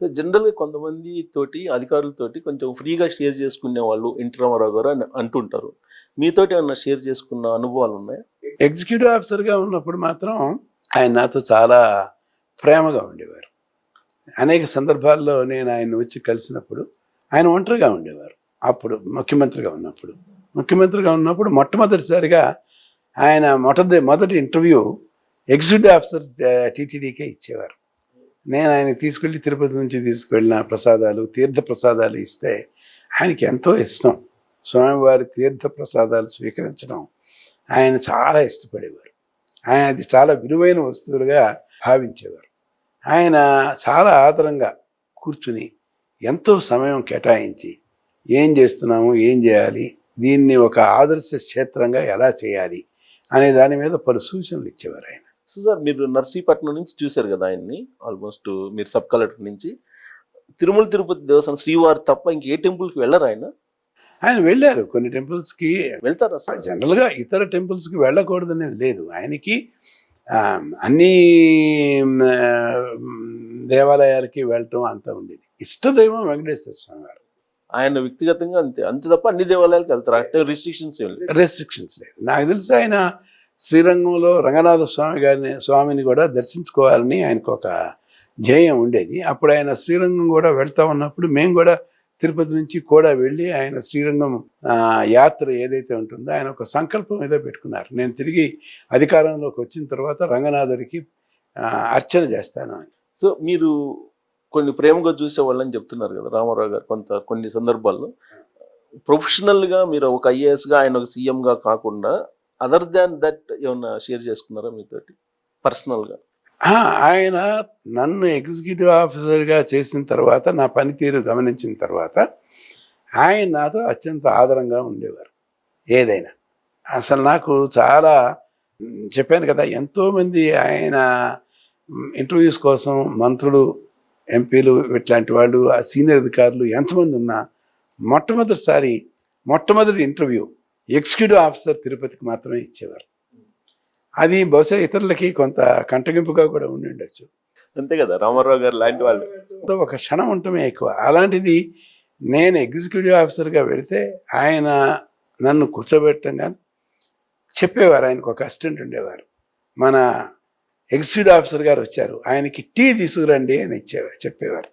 So జనరల్గా కొంతమంది తోటి అధికారులతోటి కొంచెం ఫ్రీగా షేర్ చేసుకునే వాళ్ళు ఎన్టీ రామారావు గారు అని అంటుంటారు. మీతోటి ఏమన్నా షేర్ చేసుకున్న అనుభవాలు ఉన్నాయా ఎగ్జిక్యూటివ్ ఆఫీసర్గా ఉన్నప్పుడు మాత్రం ఆయన నాతో చాలా ప్రేమగా ఉండేవారు. అనేక సందర్భాల్లో నేను ఆయన వచ్చి కలిసినప్పుడు ఆయన ఒంటరిగా ఉండేవారు. అప్పుడు ముఖ్యమంత్రిగా ఉన్నప్పుడు. ముఖ్యమంత్రిగా ఉన్నప్పుడు మొట్టమొదటిసారిగా ఆయన మొదటి మొదటి ఇంటర్వ్యూ ఎగ్జిక్యూటివ్ ఆఫీసర్ టీటీడీకే ఇచ్చేవారు. నేను ఆయన తీసుకెళ్ళి తిరుపతి నుంచి తీసుకువెళ్ళిన ప్రసాదాలు తీర్థ ప్రసాదాలు ఇస్తే ఆయనకి ఎంతో ఇష్టం. స్వామివారి తీర్థ ప్రసాదాలు స్వీకరించడం ఆయన చాలా ఇష్టపడేవారు. ఆయన అది చాలా విలువైన వస్తువులుగా భావించేవారు. ఆయన చాలా ఆదరంగా కూర్చుని ఎంతో సమయం కేటాయించి ఏం చేస్తున్నాము ఏం చేయాలి దీన్ని ఒక ఆదర్శ క్షేత్రంగా ఎలా చేయాలి అనే దాని మీద పలు సూచనలు ఇచ్చేవారు ఆయన. సో సార్ మీరు నర్సీపట్నం నుంచి చూశారు కదా ఆయన్ని? ఆల్మోస్ట్ మీరు సబ్ కలెక్టర్ నుంచి. తిరుమల తిరుపతి దేవస్థానం శ్రీవారి తప్ప ఇంకే టెంపుల్కి వెళ్ళరు ఆయన? ఆయన వెళ్ళారు. కొన్ని టెంపుల్స్కి వెళ్తారా సార్? జనరల్గా ఇతర టెంపుల్స్కి వెళ్ళకూడదనేది లేదు. ఆయనకి అన్ని దేవాలయాలకి వెళ్ళటం అంతా ఉండేది. ఇష్టదైవం వెంకటేశ్వర స్వామి వారు ఆయన వ్యక్తిగతంగా అంతే. అంతే తప్ప అన్ని దేవాలయాలకు వెళ్తారు? అంటే రిస్ట్రిక్షన్స్ రెస్ట్రిక్షన్స్ లేదు నాకు తెలిసి ఆయన శ్రీరంగంలో రంగనాథ స్వామి గారిని స్వామిని కూడా దర్శించుకోవాలని ఆయనకు ఒక ధ్యేయం ఉండేది. అప్పుడు ఆయన శ్రీరంగం కూడా వెళ్తా ఉన్నప్పుడు మేము కూడా తిరుపతి నుంచి కూడా వెళ్ళి ఆయన శ్రీరంగం యాత్ర ఏదైతే ఉంటుందో ఆయన ఒక సంకల్పం ఏదో పెట్టుకున్నారు. నేను తిరిగి అధికారంలోకి వచ్చిన తర్వాత రంగనాథుడికి అర్చన చేస్తాను సో మీరు కొన్ని ప్రేమగా చూసే వాళ్ళని చెప్తున్నారు కదా రామారావు గారు కొంత కొన్ని సందర్భాల్లో. ప్రొఫెషనల్గా మీరు ఒక ఐఏఎస్గా ఆయన ఒక సీఎం గా కాకుండా అదర్ దాన్ దట్ ఏమన్నా షేర్ చేసుకున్నారా మీతోటి? పర్సనల్గా ఆయన నన్ను ఎగ్జిక్యూటివ్ ఆఫీసర్గా చేసిన తర్వాత నా పనితీరు గమనించిన తర్వాత ఆయన నాతో అత్యంత ఆదరంగా ఉండేవారు. ఏదైనా. అసలు నాకు చాలా చెప్పాను కదా ఎంతోమంది ఆయన ఇంటర్వ్యూస్ కోసం మంత్రులు ఎంపీలు ఇట్లాంటి వాళ్ళు ఆ సీనియర్ అధికారులు ఎంతమంది ఉన్నా మొట్టమొదటిసారి మొట్టమొదటి ఇంటర్వ్యూ ఎగ్జిక్యూటివ్ ఆఫీసర్ తిరుపతికి మాత్రమే ఇచ్చేవారు. అది బహుశా ఇతరులకి కొంత కంటగింపుగా కూడా ఉండి ఉండొచ్చు. అంతే కదా రామారావు గారు లాంటి వాళ్ళు. ఒక క్షణం ఉండటమే ఎక్కువ. అలాంటిది నేను ఎగ్జిక్యూటివ్ ఆఫీసర్గా వెళితే ఆయన నన్ను కూర్చోబెట్టంగా చెప్పేవారు. ఆయనకు ఒక అసిస్టెంట్ ఉండేవారు. మన ఎగ్జిక్యూటివ్ ఆఫీసర్ గారు వచ్చారు. ఆయనకి టీ తీసుకురండి అని ఇచ్చేవారు చెప్పేవారు.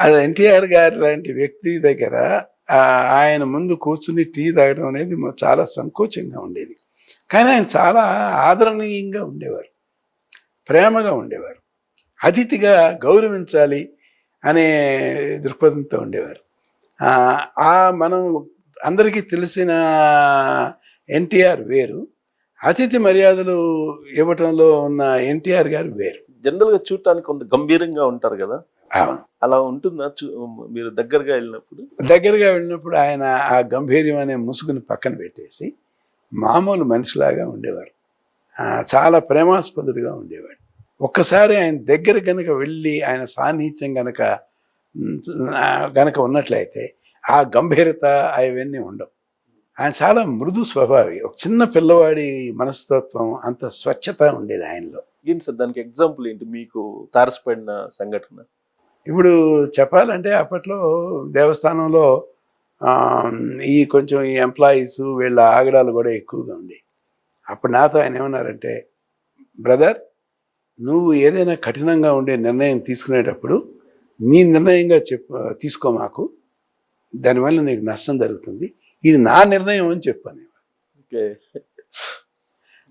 అది ఎన్టీఆర్ గారి లాంటి వ్యక్తి దగ్గర ఆయన ముందు కూర్చుని టీ తాగడం అనేది చాలా సంకోచంగా ఉండేది. కానీ ఆయన చాలా ఆదరణీయంగా ఉండేవారు. ప్రేమగా ఉండేవారు. అతిథిగా గౌరవించాలి అనే దృక్పథంతో ఉండేవారు. ఆ, మనం అందరికీ తెలిసిన ఎన్టీఆర్ వేరు. అతిథి మర్యాదలు ఇవ్వటంలో ఉన్న ఎన్టీఆర్ గారు వేరు. జనరల్గా చూడటానికి కొంత గంభీరంగా ఉంటారు కదా. అలా ఉంటుందా? చూ మీరు దగ్గరగా వెళ్ళినప్పుడు? దగ్గరగా వెళ్ళినప్పుడు ఆయన ఆ గంభీర్యం అనే ముసుగుని పక్కన పెట్టేసి మామూలు మనిషిలాగా ఉండేవారు. చాలా ప్రేమాస్పదుడిగా ఉండేవాడు ఒక్కసారి ఆయన దగ్గర గనక వెళ్ళి ఆయన సాన్నిహిత్యం గనక గనక ఉన్నట్లయితే ఆ గంభీరత అవన్నీ ఉండవు. ఆయన చాలా మృదు స్వభావి. ఒక చిన్న పిల్లవాడి మనస్తత్వం అంత స్వచ్ఛత ఉండేది ఆయనలో. ఏంటి సార్ దానికి ఎగ్జాంపుల్ ఏంటి? మీకు తారసపడిన సంఘటన? ఇప్పుడు చెప్పాలంటే అప్పట్లో దేవస్థానంలో ఈ కొంచెం ఈ ఎంప్లాయీస్ వీళ్ళ ఆగడాలు కూడా ఎక్కువగా ఉండేవి. అప్పుడు నాతో ఆయన ఏమన్నారంటే బ్రదర్ నువ్వు ఏదైనా కఠినంగా ఉండే నిర్ణయం తీసుకునేటప్పుడు నీ నిర్ణయంగా చెప్పు తీసుకో మాకు. దానివల్ల నీకు నష్టం జరుగుతుంది. ఇది నా నిర్ణయం అని చెప్పాను ఓకే.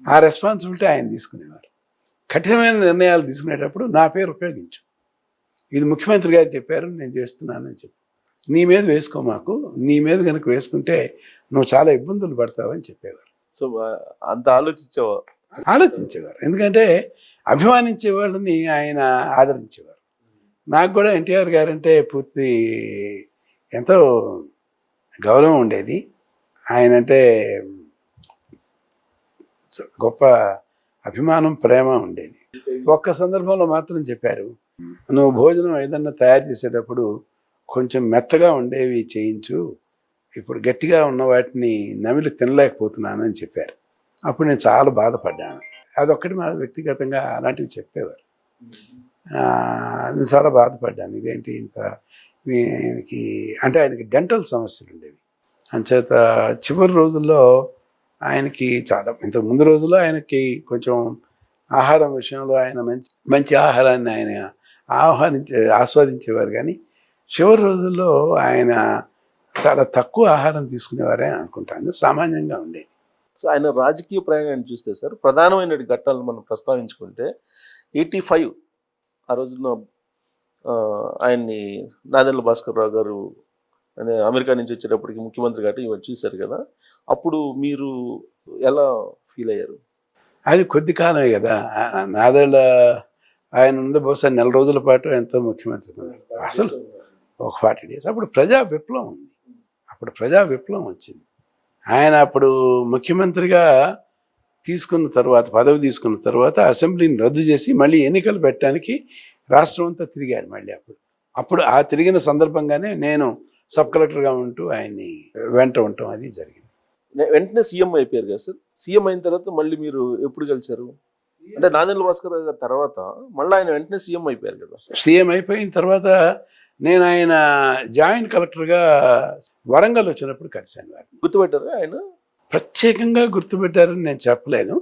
ఆ రెస్పాన్సిబిలిటీ ఆయన తీసుకునేవారు. కఠినమైన నిర్ణయాలు తీసుకునేటప్పుడు నా పేరు ఉపయోగించు. ఇది ముఖ్యమంత్రి గారు చెప్పారు నేను చేస్తున్నానని చెప్పు. నీ మీద వేసుకో మాకు నీ మీద కనుక వేసుకుంటే నువ్వు చాలా ఇబ్బందులు పడతావని చెప్పేవారు. సో అంత ఆలోచించేవా? ఆలోచించేవారు. ఎందుకంటే అభిమానించే వాళ్ళని ఆయన ఆదరించేవారు. నాకు కూడా ఎన్టీఆర్ గారంటే పూర్తి ఎంతో గౌరవం ఉండేది. ఆయన అంటే గొప్ప అభిమానం ప్రేమ ఉండేది. ఒక్క సందర్భంలో మాత్రం చెప్పారు నువ్వు భోజనం ఏదన్నా తయారు చేసేటప్పుడు కొంచెం మెత్తగా ఉండేవి చేయించు. ఇప్పుడు గట్టిగా ఉన్న వాటిని నమిలి తినలేకపోతున్నానని చెప్పారు. అప్పుడు నేను చాలా బాధపడ్డాను. అదొక్కటి మా వ్యక్తిగతంగా అలాంటివి చెప్పేవారు. నేను చాలా బాధపడ్డాను. ఇదేంటి ఇంత వీనికి అంటే ఆయనకి డెంటల్ సమస్యలు ఉండేవి. అంచేత చివరి రోజుల్లో ఆయనకి చాలా ఇంత ముందు రోజుల్లో ఆయనకి కొంచెం ఆహారం విషయంలో ఆయన మంచి మంచి ఆహారాన్ని ఆయన ఆహ్వానించే ఆస్వాదించేవారు. కానీ చివరి రోజుల్లో ఆయన చాలా తక్కువ ఆహారం తీసుకునేవారే అనుకుంటాను సామాన్యంగా ఉండేది. సో ఆయన రాజకీయ ప్రయాణాన్ని చూస్తే సార్ ప్రధానమైన ఘట్టాలు మనం ప్రస్తావించుకుంటే ఎయిటీ ఫైవ్ ఆ రోజున ఆయన్ని నాదెండ్ల భాస్కర్ రావు గారు అనే అమెరికా నుంచి వచ్చేటప్పటికి ముఖ్యమంత్రి కాబట్టి ఇవన్నీ చూశారు కదా. అప్పుడు మీరు ఎలా ఫీల్ అయ్యారు? అది కొద్ది కాలమే కదా. నాదేళ్ళ ఆయన ఉంది బహుశా నెల రోజుల పాటు ఎంతో ముఖ్యమంత్రి అసలు ఒక ఫార్టీ డేస్. అప్పుడు ప్రజా విప్లవం ఉంది. అప్పుడు ప్రజా విప్లవం వచ్చింది. ఆయన అప్పుడు ముఖ్యమంత్రిగా తీసుకున్న తర్వాత పదవి తీసుకున్న తర్వాత అసెంబ్లీని రద్దు చేసి మళ్ళీ ఎన్నికలు పెట్టడానికి రాష్ట్రం అంతా తిరిగారు మళ్ళీ అప్పుడు. అప్పుడు ఆ తిరిగిన సందర్భంగానే నేను సబ్ కలెక్టర్గా ఉంటూ ఆయన్ని వెంట ఉండటం అది జరిగింది. వెంటనే సీఎం అయిపోయారు కదా సార్. సీఎం అయిన తర్వాత మళ్ళీ మీరు ఎప్పుడు కలిశారు? అంటే నాదెండ్ల భాస్కర్ రావు గారి తర్వాత మళ్ళీ ఆయన వెంటనే సీఎం అయిపోయారు కదా. సీఎం అయిపోయిన తర్వాత నేను ఆయన జాయింట్ కలెక్టర్గా వరంగల్ వచ్చినప్పుడు కలిశాను వారిని. గుర్తుపెట్టారా ఆయన? ప్రత్యేకంగా గుర్తుపెట్టారని నేను చెప్పలేను.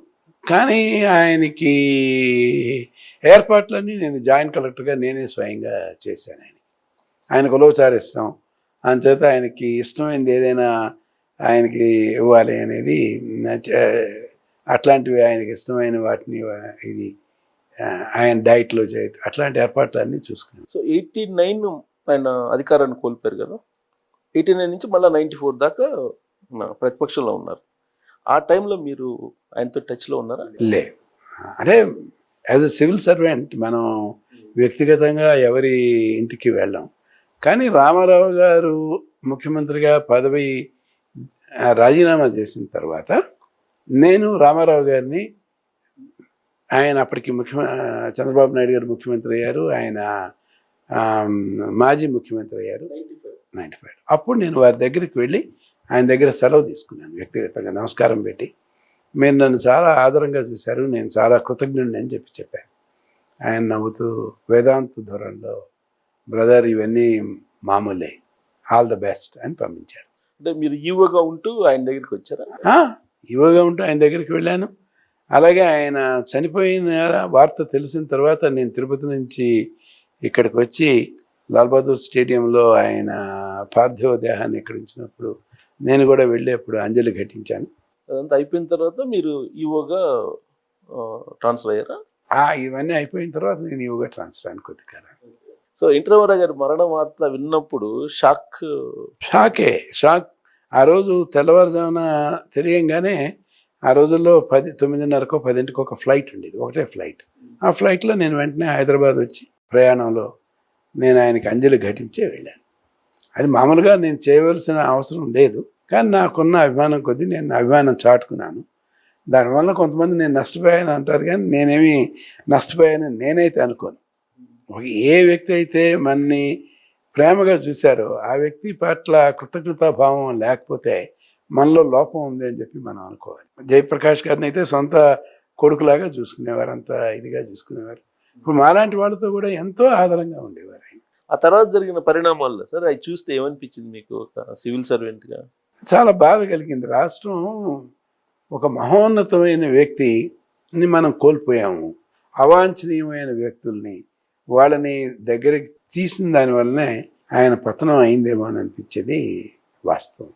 కానీ ఆయనకి ఏర్పాట్లన్నీ నేను జాయింట్ కలెక్టర్గా నేనే స్వయంగా చేశాను ఆయన ఆయనకు ఉలవచారు ఇష్టం. అంచేత ఆయనకి ఇష్టమైనది ఏదైనా ఆయనకి ఇవ్వాలి అనేది అట్లాంటివి ఆయనకి ఇష్టమైన వాటిని ఇది ఆయన డైట్లో చేయటం అట్లాంటి ఏర్పాట్లన్నీ చూసుకున్నాను సో ఎయిటీ నైన్ ఆయన అధికారాన్ని కోల్పోయారు కదా? ఎయిటీ నైన్ నుంచి మళ్ళీ నైంటీ ఫోర్ దాకా ప్రతిపక్షంలో ఉన్నారు. ఆ టైంలో మీరు ఆయనతో టచ్లో ఉన్నారా? లే. అంటే యాజ్ అ సివిల్ సర్వెంట్ మనం వ్యక్తిగతంగా ఎవరి ఇంటికి వెళ్ళాం. కానీ రామారావు గారు ముఖ్యమంత్రిగా పదవి రాజీనామా చేసిన తర్వాత నేను రామారావు గారిని ఆయన అప్పటికి ముఖ్య చంద్రబాబు నాయుడు గారు ముఖ్యమంత్రి అయ్యారు ఆయన మాజీ ముఖ్యమంత్రి అయ్యారు. Ninety five. అప్పుడు నేను వారి దగ్గరికి వెళ్ళి ఆయన దగ్గర సెలవు తీసుకున్నాను వ్యక్తిగతంగా నమస్కారం పెట్టి. మీరు నన్ను చాలా ఆదరంగా చూశారు నేను చాలా కృతజ్ఞుడిని అని చెప్పి చెప్పాను. ఆయన నవ్వుతూ వేదాంత ధోరణిలో బ్రదర్ ఇవన్నీ మామూలే ఆల్ ద బెస్ట్ అని పంపించారు. అంటే మీరు ఈవోగా ఉంటూ ఆయన దగ్గరికి వచ్చారా? ఇవ్వగా ఉంటూ ఆయన దగ్గరికి వెళ్ళాను. అలాగే ఆయన చనిపోయిన వార్త తెలిసిన తర్వాత నేను తిరుపతి నుంచి ఇక్కడికి వచ్చి లాల్ బహదూర్ స్టేడియంలో ఆయన పార్థివ దేహాన్ని ఇక్కడ ఉంచినప్పుడు నేను కూడా వెళ్ళేప్పుడు అంజలి ఘటించాను. అదంతా అయిపోయిన తర్వాత మీరు ఈవోగా ట్రాన్స్ఫర్ అయ్యారా? ఆ, ఇవన్నీ అయిపోయిన తర్వాత నేను ఇవ్వగా ట్రాన్స్ఫర్ అని కొద్ది కాలం సో ఇంటర్వరా గారి మరణ వార్త విన్నప్పుడు షాక్ షాకే షాక్ ఆ రోజు తెల్లవారుజామున తెలియంగానే ఆ రోజుల్లో పది తొమ్మిదిన్నరకో పదింటికి ఒక ఫ్లైట్ ఉండేది ఒకటే ఫ్లైట్. ఆ ఫ్లైట్లో నేను వెంటనే హైదరాబాద్ వచ్చి ప్రయాణంలో నేను ఆయనకి అంజలి ఘటించే వెళ్ళాను. అది మామూలుగా నేను చేయవలసిన అవసరం లేదు కానీ నాకున్న అభిమానం కొద్దీ నేను అభిమానం చాటుకున్నాను. దానివల్ల కొంతమంది నేను నష్టపోయాను అంటారు కానీ నేనేమి నష్టపోయానని నేనైతే అనుకోను. ఒక ఏ వ్యక్తి అయితే మన్ని ప్రేమగా చూశారో. ఆ వ్యక్తి పట్ల కృతజ్ఞతాభావం లేకపోతే మనలో లోపం ఉంది అని చెప్పి మనం అనుకోవాలి. జయప్రకాష్ గారిని అయితే సొంత కొడుకులాగా చూసుకునేవారు అంత ఇదిగా చూసుకునేవారు. ఇప్పుడు మాలాంటి వాళ్ళతో కూడా ఎంతో ఆదరంగా ఉండేవారు ఆయన. ఆ తర్వాత జరిగిన పరిణామాల్లో సార్ అవి చూస్తే ఏమనిపించింది మీకు ఒక సివిల్ సర్వెంట్గా? చాలా బాధ కలిగింది. రాష్ట్రం ఒక మహోన్నతమైన వ్యక్తిని మనం కోల్పోయాము. అవాంఛనీయమైన వ్యక్తుల్ని వాళ్ళని దగ్గరికి తీసిన దానివల్లనే ఆయన పతనం అయిందేమో అని అనిపించేది వాస్తవం.